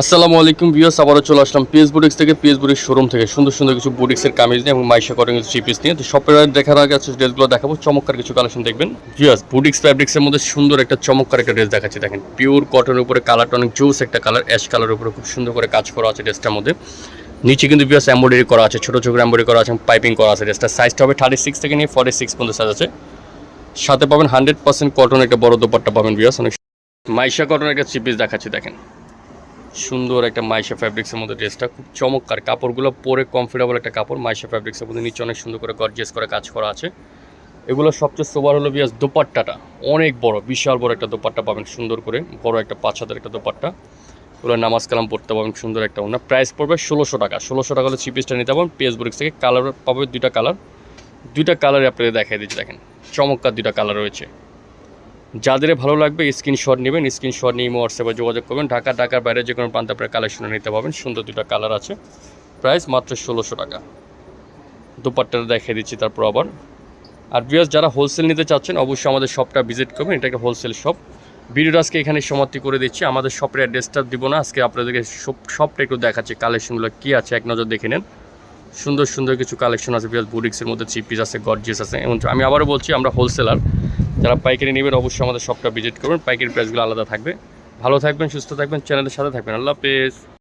আসসালামু আলাইকুম ভিউয়ার্স, আবারও চলে আসলাম পিএস বুটিক্স থেকে। পিএস বুটিক্স শোরুম থেকে সুন্দর সুন্দর কিছু বুটিক্সের কামিজ নিয়ে এবং মাইশা করেন কিছু চিপিস নিয়ে। তো শপের দেখার আগে আছে ড্রেসগুলো দেখাবো। চমৎকার কিছু কালেকশন দেখবেন। ভিউয়ার্স বুটিক্স ফ্যাব্রিক্সের মধ্যে সুন্দর একটা চমৎকার একটা ড্রেস দেখাচ্ছি। দেখেন পিওর কটনের উপরে কালারটা অনেক জোস একটা কালার অ্যাশ কালারের উপরে খুব সুন্দর করে কাজ করা আছে ড্রেসটার মধ্যে। নিচে কিন্তু ভিউয়ার্স এম্বয়ডারি করা আছে, ছোটো ছোটো এম্বয়ডারি করা আছে পাইপিং করা আছে ড্রেসটার সাইজটা হবে থার্টি সিক্স থেকে নিয়ে ফর্টি সিক্স পর্যন্ত সাইজ আছে। সাথে পাবেন হান্ড্রেড পার্সেন্ট কটন একটা বড় দোপাট্টা পাবেন ভিউয়ার্স। অনেক মাইশা কটনের একটা চিপিস দেখাচ্ছি, দেখেন। সুন্দর একটা মাইশা ফ্যাব্রিক্সের মধ্যে ড্রেসটা খুব চমৎকার। কাপড়গুলো পরে কমফোর্টেবল একটা কাপড়, মাইশা ফ্যাব্রিক্সের মধ্যে নিচে অনেক সুন্দর করে গর্জিয়াস করে কাজ করা আছে। এগুলো সবচেয়ে সোবার হলো বিয়াস দোপাট্টাটা। অনেক বড়, বিশাল বড় একটা দোপাট্টা পাবেন সুন্দর করে, বড় একটা পাঁচ হাতের একটা দোপাট্টা। ওগুলো নামাজ কালাম পড়তে পাবেন সুন্দর একটা ওনা প্রাইস পড়বে ষোলোশো টাকা। ষোলোশো টাকা হলে চিপিসটা নিতে পারবেন। পেস থেকে কালার পাবে দুইটা কালার দুইটা কালারে আপনাদের দেখাই দিচ্ছি, দেখেন। চমৎকার দুইটা কালার রয়েছে। যাদের ভালো লাগবে স্ক্রিনশট নেবেন স্ক্রিনশট নিয়ে হোয়াটসঅ্যাপে যোগাযোগ করবেন। ঢাকা, ঢাকার বাইরে যে কোনো প্রান্তে আপনার কালেকশনে নিতে পারবেন। সুন্দর দুটো কালার আছে। প্রাইস মাত্র ষোলোশো টাকা। দুপাট্টাটা দেখিয়ে দিচ্ছি তারপর আবার। আর বিয়াস যারা হোলসেল নিতে চাচ্ছেন, অবশ্যই আমাদের শপটা ভিজিট করবেন। এটা একটা হোলসেল শপ ভিডিওটা আজকে এখানে সমাপ্তি করে দিচ্ছি। আমাদের শপের অ্যাড্রেসটা দিব না। আজকে আপনাদেরকে সব শপটা একটু দেখাচ্ছি। কালেকশনগুলো কী আছে এক নজর দেখে নেন। সুন্দর সুন্দর কিছু কালেকশন আছে। বিয়াস বুটিক্সের মধ্যে চিপিস আছে গর্জিয়াস আছে। এবং আমি আবারও বলছি, আমরা হোলসেলার যারা পাইকারি নেবেন অবশ্যই আমাদের শপটা ভিজিট করবেন। পাইকারি প্রাইসগুলো আলাদা থাকবে। ভালো থাকবেন, সুস্থ থাকবেন চ্যানেলের সাথে থাকবেন। আল্লাহ হাফেজ।